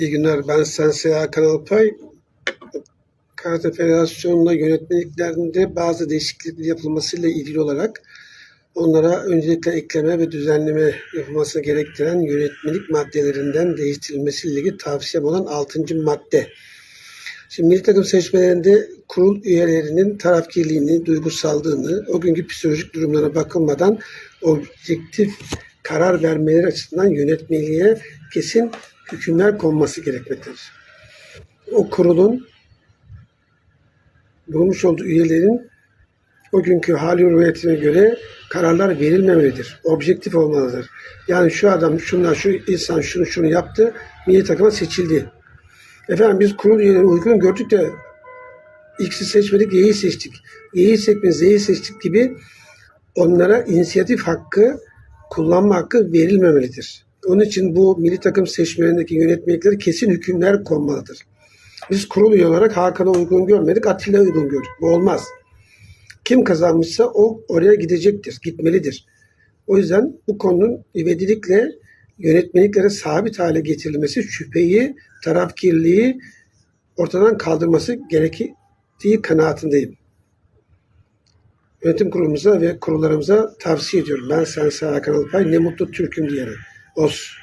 İyi günler. Ben Sensei Hakan Alpay. Karate Federasyonu'nda yönetmeliklerinde bazı değişiklikler yapılmasıyla ilgili olarak onlara öncelikle ekleme ve düzenleme yapılması gerektiren yönetmelik maddelerinden değiştirilmesiyle ilgili tavsiyem olan 6. madde. Şimdi milli takım seçmelerinde kurul üyelerinin tarafkirliğini, duygusallığını, o günkü psikolojik durumlarına bakılmadan objektif karar vermeleri açısından yönetmeliğe kesin hükümler konması gerekmektedir. O kurulun bulmuş olduğu üyelerin o günkü hali hürriyetine göre kararlar verilmemelidir. Objektif olmalıdır. Yani şu adam şundan şu insan şunu şunu yaptı, milli takıma seçildi. Efendim biz kurul üyeleri uygun gördük de X'i seçmedik, Y'yi seçtik. Y'yi seçmedik, Z'yi seçtik gibi onlara inisiyatif hakkı, kullanma hakkı verilmemelidir. Onun için bu milli takım seçmelerindeki yönetmeliklere kesin hükümler konmalıdır. Biz kurul üye olarak Hakan'a uygun görmedik, Atilla'ya uygun gördük. Bu olmaz. Kim kazanmışsa o oraya gidecektir, gitmelidir. O yüzden bu konunun ivedilikle yönetmeliklere sabit hale getirilmesi şüpheyi, tarafkirliği ortadan kaldırması gerektiği kanaatindeyim. Yönetim kurulumuza ve kurullarımıza tavsiye ediyorum. Ben Sensei Hakan Alpay, ne mutlu Türk'üm diyerek. aos